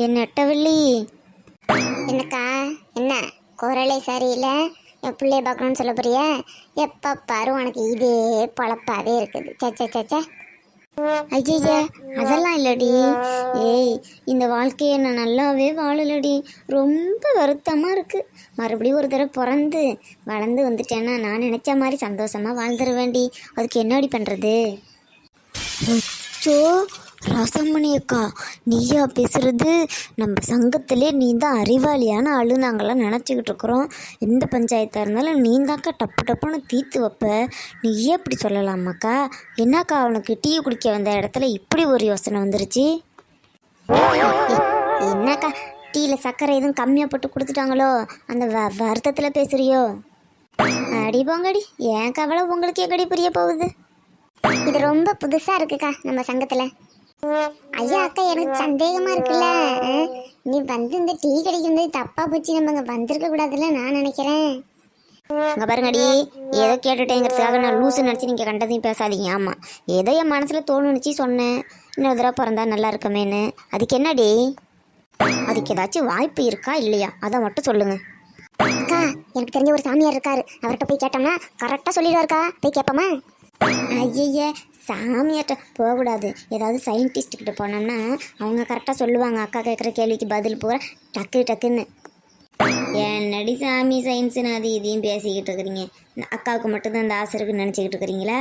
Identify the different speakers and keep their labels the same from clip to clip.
Speaker 1: என் நெட்டவள்ளி. என்னக்கா? என்ன? குரலே சரியில்லை? என் பிள்ளைய பார்க்கணும்னு சொல்ல போறியா? எப்போ பாரு உனக்கு இதே பொழப்பாவே இருக்குது. சச்சா சச்சா ஐயா அதெல்லாம் இல்லடி. ஏய் இந்த வாழ்க்கையை நான் நல்லாவே வாழலடி. ரொம்ப வருத்தமாக இருக்குது மறுபடியும் ஒரு தடவை பிறந்து வளர்ந்து வந்துட்டேன்னா நான் நினச்ச மாதிரி சந்தோஷமாக வாழ்ந்துருவேண்டி அதுக்கு என்னடி பண்ணுறது அச்சோ ராசமணி அக்கா நீயா பேசுகிறது நம்ம சங்கத்திலே நீ தான் அறிவாளியான ஆளு நாங்களாம் நினச்சிக்கிட்டு இருக்கிறோம். எந்த பஞ்சாயத்தாக இருந்தாலும் நீ தாக்கா டப்பு டப்புன்னு தீர்த்து வைப்ப. நீயே இப்படி சொல்லலாமாக்கா என்னக்கா அவனுக்கு டீ குடிக்க வந்த இடத்துல இப்படி ஒரு யோசனை வந்துருச்சு? என்னக்கா டீயில் சர்க்கரை எதுவும் கம்மியாக போட்டு கொடுத்துட்டாங்களோ? அந்த வ வருத்தத்தில் பேசுகிறியோ அடி போங்கடி ஏன் கவலை உங்களுக்கு எங்கடி புரிய போகுது? இது ரொம்ப புதுசாக இருக்குக்கா நம்ம சங்கத்தில். ஐயா அக்கா எனக்கு சந்தேகமா இருக்குல்ல? நீ வந்து இந்த டீ கிடைக்கும் தப்பா போச்சு. நம்ம இங்க வந்திருக்க கூடாதுல்ல நான் நினைக்கிறேன். இங்க பாருங்கடி ஏதோ கேட்டுட்டேங்கிறதுக்காக நான் லூசு நினச்சி நீங்கள் கண்டதையும் பேசாதீங்க. ஆமாம் ஏதோ என் மனசில் தோணுச்சு சொன்னேன். இன்னொரு தடவை பிறந்தா நல்லா இருக்குமேன்னு. அதுக்கு என்னடி? அதுக்கு ஏதாச்சும் வாய்ப்பு இருக்கா இல்லையா? அதை மட்டும் சொல்லுங்க. அக்கா எனக்கு தெரிஞ்ச ஒரு சாமியார் இருக்காரு. அவர்கிட்ட போய் கேட்டோம்னா கரெக்டாக சொல்லிடுவாருக்கா. போய் கேட்போமா? ஐயய்ய சாமியாட்ட போகக்கூடாது. ஏதாவது சயின்டிஸ்ட்டுக்கிட்ட போனோம்னா அவங்க கரெக்டாக சொல்லுவாங்க. அக்கா கேட்குற கேள்விக்கு பதில் போகிற டக்கு டக்குன்னு. என்னடி சாமி சயின்ஸுன்னு அது இதையும் பேசிக்கிட்டு இருக்கிறீங்க. அக்காவுக்கு மட்டும்தான் இந்த ஆசை இருக்குன்னு நினச்சிக்கிட்டு இருக்கிறீங்களா?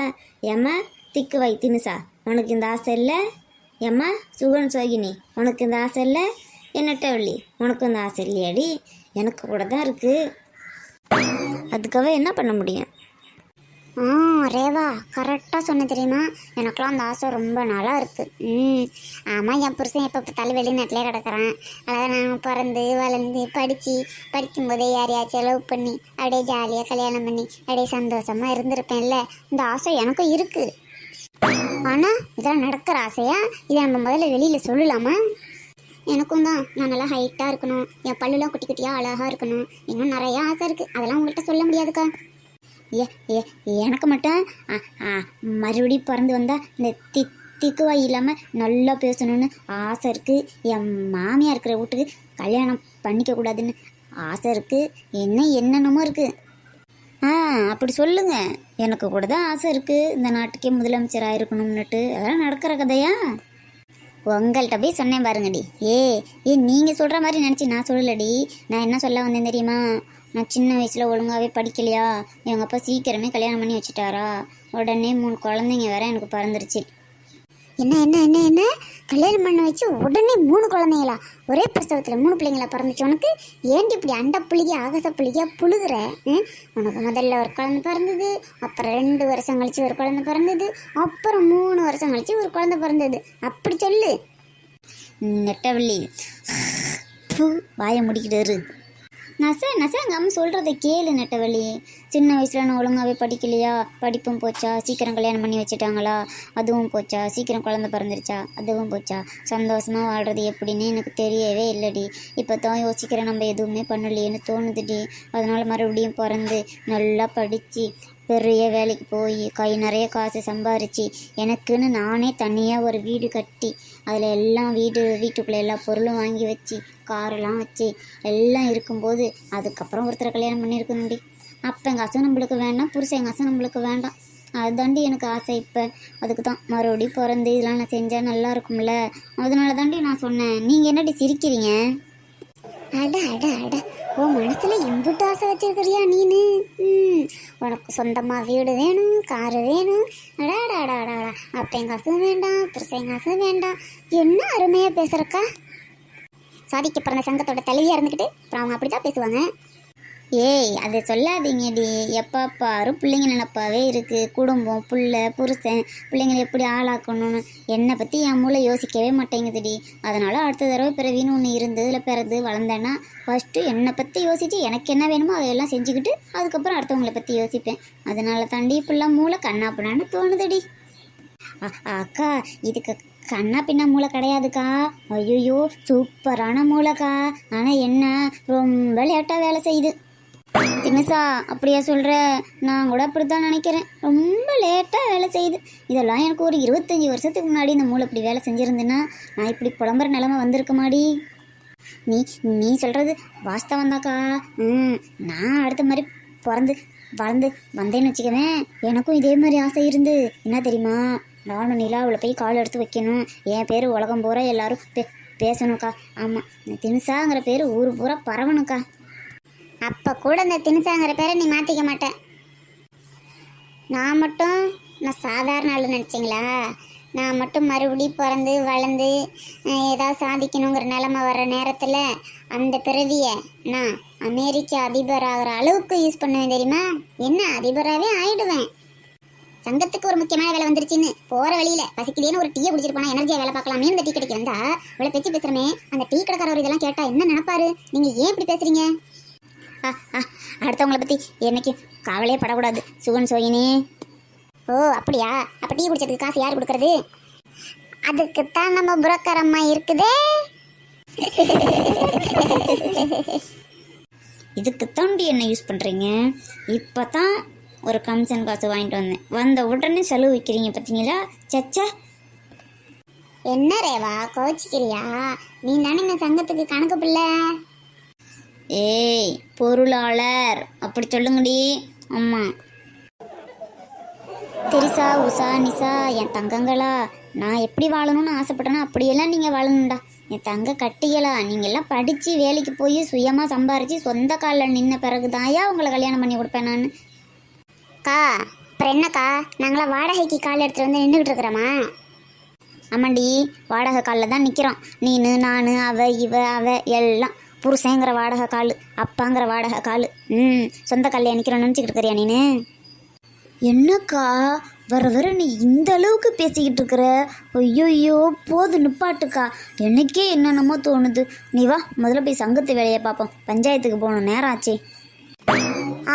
Speaker 1: ஏம்மா திக்கு வைத்தினுசா உனக்கு இந்த ஆசை இல்லை? ஏம்மா சுகன் சோகினி உனக்கு இந்த ஆசை இல்லை? என்னட்டவள்ளி உனக்கு இந்த ஆசை இல்லையாடி? எனக்கு கூட தான் இருக்குது அதுக்காக என்ன பண்ண முடியும்? ஆ ரேவா கரெக்டாக சொன்ன தெரியுமா? எனக்குலாம் அந்த ஆசை ரொம்ப நாளாக இருக்குது ம் ஆமாம் என் புருஷன் எப்போ பார்த்தாலும் வெளிநாட்டிலே கிடக்குறான். அதாவது நான் பிறந்து வளர்ந்து படித்து படிக்கும்போதே யாரையாச்சும் லவ் பண்ணி அப்படியே ஜாலியாக கல்யாணம் பண்ணி அப்படியே சந்தோஷமாக இருந்திருப்பேன்ல. இந்த ஆசை எனக்கும் இருக்குது ஆனால் இதெல்லாம் நடக்கிற ஆசையா? இதை நம்ம முதல்ல வெளியில் சொல்லலாமா? எனக்கும் தான். நான் நல்லா ஹைட்டாக இருக்கணும். என் பல்லுலாம் குட்டி குட்டியாக அழகாக இருக்கணும். இன்னும் நிறையா ஆசை இருக்குது அதெல்லாம் உங்கள்கிட்ட சொல்ல முடியாதுக்கா. ஏ ஏ எனக்கு மட்டும் ஆ, ஆ, மறுபடியும் பிறந்து வந்தால் இந்த தி திக்குவாய் இல்லாமல் நல்லா பேசணும்னு ஆசை இருக்குது என் மாமியார் இருக்கிற வீட்டுக்கு கல்யாணம் பண்ணிக்க கூடாதுன்னு ஆசை இருக்குது என்ன என்னென்னமோ இருக்குது ஆ அப்படி சொல்லுங்கள் எனக்கு கூட தான் ஆசை இருக்குது இந்த நாட்டுக்கே முதலமைச்சராக இருக்கணும்னுட்டு. அதெல்லாம் நடக்கிற கதையா? உங்கள்கிட்ட போய் சொன்னேன் பாருங்கடி. ஏ ஏ நீங்கள் சொல்கிற மாதிரி நினச்சி நான் சொல்லலடி. நான் என்ன சொல்ல வந்தேன் தெரியுமா? நான் சின்ன வயசில் ஒழுங்காகவே படிக்கலையா? எங்கள் அப்பா சீக்கிரமே கல்யாணம் பண்ணி வச்சுட்டாரா? உடனே மூணு குழந்தைங்க வேற எனக்கு பிறந்துருச்சு. என்ன என்ன என்ன என்ன? கல்யாணம் பண்ண வச்சு உடனே மூணு குழந்தைங்களா? ஒரே பிரசவத்தில் மூணு பிள்ளைங்களா பிறந்துச்சு. உனக்கு ஏன்டி இப்படி அண்டை புளிக ஆகாச புளிக புழுகிற? உனக்கு முதல்ல ஒரு குழந்தை பிறந்தது அப்புறம் ரெண்டு வருஷம் கழிச்சு ஒரு குழந்தை பிறந்தது அப்புறம் மூணு வருஷம் கழிச்சு ஒரு குழந்தை பிறந்தது. அப்படி சொல்லு. நெட்டவள்ளி. பூ வாயை முடிக்கிட்டு நச நச எங்கள் அம்மா சொல்கிறத கேளு நெட்டவழி சின்ன வயசில் நான் ஒழுங்காகவே படிக்கலையா? படிப்பும் போச்சா? சீக்கிரம் கல்யாணம் பண்ணி வச்சுட்டாங்களா? அதுவும் போச்சா? சீக்கிரம் குழந்த பிறந்துருச்சா? அதுவும் போச்சா? சந்தோஷமாக வாழ்கிறது எப்படின்னு எனக்கு தெரியவே இல்லைடி. இப்போ தான் யோசிக்கிறேன் நம்ம எதுவுமே பண்ணலையேன்னு தோணுதுடி. அதனால் மறுபடியும் பிறந்து நல்லா படித்து பெரிய வேலைக்கு போய் கை நிறைய காசு சம்பாரித்து எனக்குன்னு நானே தனியாக ஒரு வீடு கட்டி அதில் எல்லாம் வீடு வீட்டுக்குள்ளே எல்லா பொருளும் வாங்கி வச்சு காரெல்லாம் வச்சு எல்லாம் இருக்கும்போது அதுக்கப்புறம் ஒருத்தரை கல்யாணம் பண்ணியிருக்கணும்டி. எங்கள் காசும் நம்மளுக்கு வேண்டாம் புருஷன் காசும் நம்மளுக்கு வேண்டாம். அதுதாண்டி எனக்கு ஆசை இப்போ. அதுக்கு தான் மறுபடியும் பிறந்து இதெல்லாம் நான் செஞ்சால் நல்லா இருக்கும்ல. அதனால தாண்டி நான் சொன்னேன். நீங்கள் என்னடி சிரிக்கிறீங்க? அட அட அட. உன் மனசுல இம்புட்டு ஆசை வச்சிருக்கிறியா நீனு? ம். உனக்கு சொந்தமாக வீடு வேணும் காரு வேணும். அடா அடா அடா காசும் வேண்டாம் புருஷன் காசும் வேண்டாம். என்ன அருமையாக பேசுகிறக்கா சாதிக்க பிறந்த சங்கத்தோட தலைவியாக இருந்துக்கிட்டு அப்புறம் அவங்க அப்படி தான் பேசுவாங்க. ஏய் அதை சொல்லாதீங்கடி எப்போ பாரு பிள்ளைங்க நினப்பாவே இருக்குது குடும்பம் புள்ள புருஷன் பிள்ளைங்களை எப்படி ஆளாக்கணும்னு. என்னை பற்றி என் மூளை யோசிக்கவே மாட்டேங்குதுடி அதனால் அடுத்த தடவை பிறவின்னு ஒன்று இருந்து இதில் பிறந்து வளர்ந்தேன்னா ஃபஸ்ட்டு என்னை பற்றி யோசித்து எனக்கு என்ன வேணுமோ அதையெல்லாம் செஞ்சுக்கிட்டு அதுக்கப்புறம் அடுத்தவங்களை பற்றி யோசிப்பேன். அதனால தாண்டி இப்பெல்லாம் மூளை கண்ணா பண்ணான்னு தோணுதுடி அக்கா இதுக்கு கண்ணா பின்ன மூளை கிடையாதுக்கா. ஐயோ சூப்பரான மூளைக்கா. ஆனால் என்ன ரொம்ப லேட்டாக வேலை செய்யுது. தினசா அப்படியா சொல்கிற நான் கூட அப்படி தான் நினைக்கிறேன். ரொம்ப லேட்டாக வேலை செய்யுது. இதெல்லாம் எனக்கு ஒரு இருபத்தஞ்சி வருஷத்துக்கு முன்னாடி இந்த மூளை இப்படி வேலை செஞ்சுருந்தேன்னா நான் இப்படி புலம்புற நிலமை வந்திருக்க மாடி. நீ நீ சொல்கிறது வாஸ்தவம் தாக்கா ம் நான் அடுத்த மாதிரி பிறந்து வளர்ந்து வந்தேன்னு வச்சுக்கவேன் எனக்கும் இதே மாதிரி ஆசை இருந்து. என்ன தெரியுமா? நானும் நிலாவில் போய் கால் எடுத்து வைக்கணும். என் பேர் உலகம் பூரா எல்லாரும் பே பேசணும்க்கா. ஆமாம் தினுசாங்கிற பேர் ஊர் பூரா பரவணுக்கா அப்போ கூட இந்த தினுசாங்கிற பேரை நீ மாற்றிக்க மாட்டேன் நான் மட்டும் நான் சாதாரண ஆள் நினச்சிங்களா? நான் மட்டும் மறுபடியும் பிறந்து வளர்ந்து ஏதாவது சாதிக்கணுங்கிற நிலமை வர்ற நேரத்தில் அந்த பிறவியை நான் அமெரிக்க அதிபர் ஆகிற அளவுக்கு யூஸ் பண்ணுவேன் தெரியுமா? என்ன அதிபராகவே ஆயிடுவேன். சங்கத்துக்கு ஒரு முக்கியமான வேலை வந்துருச்சுன்னு போகிற வழியில் பசிக்குதேன்னு ஒரு டீயை குடிச்சிட்டு எனர்ஜியாக வேலை பார்க்கலாமே இந்த டீ கடைக்கு வந்தா? இவ்வளோ பேச்சு பேசுகிறமே அந்த டீ கடைக்காரர் இதெல்லாம் கேட்டால் என்ன நினைப்பாரு? நீங்கள் ஏன் இப்படி பேசுகிறீங்க அடுத்தவங்கள பற்றி என்னைக்கு கவலையே படக்கூடாது. சுகன் சோயினி ஓ அப்படியா? அப்போ டீ குடிச்சதுக்கு காசு யார் கொடுக்கறது? அதுக்குத்தான் நம்ம புரோக்கர் அம்மா இருக்குதே. இதுக்கு தாண்டி என்ன யூஸ் பண்ணுறீங்க இப்போ தான் ஒரு கமிஷன் காசு வாங்கிட்டு வந்தேன். வந்த உடனே செலவு வைக்கிறீங்க பார்த்தீங்களா சச்சா. என்ன ரேவா கோச்சிக்கிறியா நீ தானே இந்த சங்கத்துக்கு கணக்கு பிள்ளை. ஏய் பொருளாளர். அப்படி சொல்லுங்கடி. ஆமாம் தெரிசா உஷா நிசா என் தங்கங்களா நான் எப்படி வாழணும்னு ஆசைப்பட்டேன்னா அப்படியெல்லாம் நீங்கள் வாழணும்டா. என் தங்க கட்டிகளா நீங்கள்லாம் படித்து வேலைக்கு போய் சுயமாக சம்பாரித்து சொந்த காலில் நின்ன பிறகு தாயா உங்களை கல்யாணம் பண்ணி கொடுப்பேன் நான். கா அப்புறம் என்னக்கா? நாங்களாம் வாடகைக்கு கால் எடுத்துகிட்டு வந்து நின்றுக்கிட்டு இருக்கிறோமா? ஆமாண்டி வாடகை காலில் தான் நிற்கிறோம் நீனு நான் அவ இவ அவ எல்லாம். புருஷங்கிற வாடகை கால் அப்பாங்கிற வாடகை கால். ம் சொந்த காலில் நிற்கிறோம் நினச்சிக்கிட்டு இருக்கிறியா நீனு? என்னக்கா வர வர நீ இந்த அளவுக்கு பேசிக்கிட்டு இருக்கிற? ஐயோ போது நிப்பாட்டுக்கா. எனக்கே என்னென்னமோ தோணுது. நீ வா முதல்ல போய் சங்கத்து வேலையை பார்ப்போம். பஞ்சாயத்துக்கு போகணும் நேரம் ஆச்சே.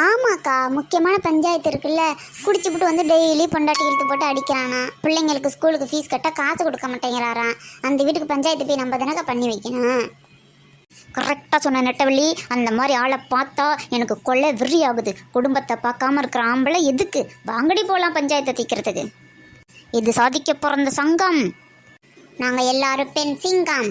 Speaker 1: ஆமாக்கா முக்கியமான பஞ்சாயத்து இருக்குல்ல. குடிச்சுப்புட்டு வந்து டெய்லி பொண்டாட்டி இழுத்து போட்டு அடிக்கிறானா? பிள்ளைங்களுக்கு ஸ்கூலுக்கு ஃபீஸ் கட்ட காசு கொடுக்க மாட்டேங்கிறாராம். அந்த வீட்டுக்கு பஞ்சாயத்து போய் நம்ம தானக்கா பண்ணி வைக்கணும்? கரெக்டாக சொன்ன நெட்டவள்ளி அந்த மாதிரி ஆளை பார்த்தா எனக்கு கொள்ளை விரி ஆகுது குடும்பத்தை பார்க்காம இருக்கிற ஆம்பளை எதுக்கு? வாங்கடி போகலாம் பஞ்சாயத்தை தீக்கிறதுக்கு. இது சாதிக்க பிறந்த சங்கம். நாங்கள் எல்லாரும் பெண் சிங்கம்.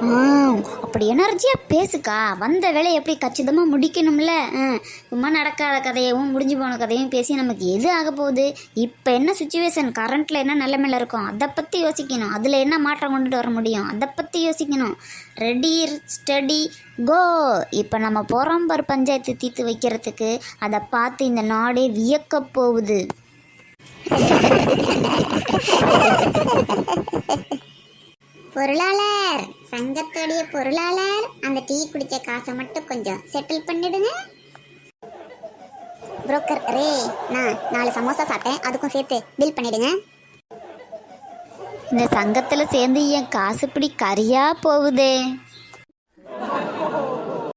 Speaker 1: அப்படி எனர்ஜியாக பேசுக்கா. வந்த வேலையை எப்படி கச்சிதமாக முடிக்கணும்ல? ஆ, சும்மா நடக்காத கதையவும் முடிஞ்சு போன கதையும் பேசி நமக்கு எது ஆக போகுது? இப்போ என்ன சுச்சுவேஷன் கரண்ட்டில் என்ன நிலைமையில இருக்கும்? அதை பற்றி யோசிக்கணும். அதில் என்ன மாற்றம் கொண்டுட்டு வர முடியும்? அதை பற்றி யோசிக்கணும். ரெடி ஸ்டடி கோ இப்போ நம்ம போகிறோம் பஞ்சாயத்து தீர்த்து வைக்கிறதுக்கு. அதை பார்த்து இந்த நாடே வியக்க போகுது. பொருளாளர் சங்கத்துடைய பொருளாளர் அந்த டீ குடிச்ச காசை மட்டும் கொஞ்சம் செட்டில் பண்ணிடுங்க. புரோக்கர் ரே நான் நாலு சமோசா சாப்பிட்டேன். அதுக்கும் சேர்த்து பில் பண்ணிடுங்க. இந்த சங்கத்தில் சேர்ந்து என் காசு இப்படி கரியாக போகுதே.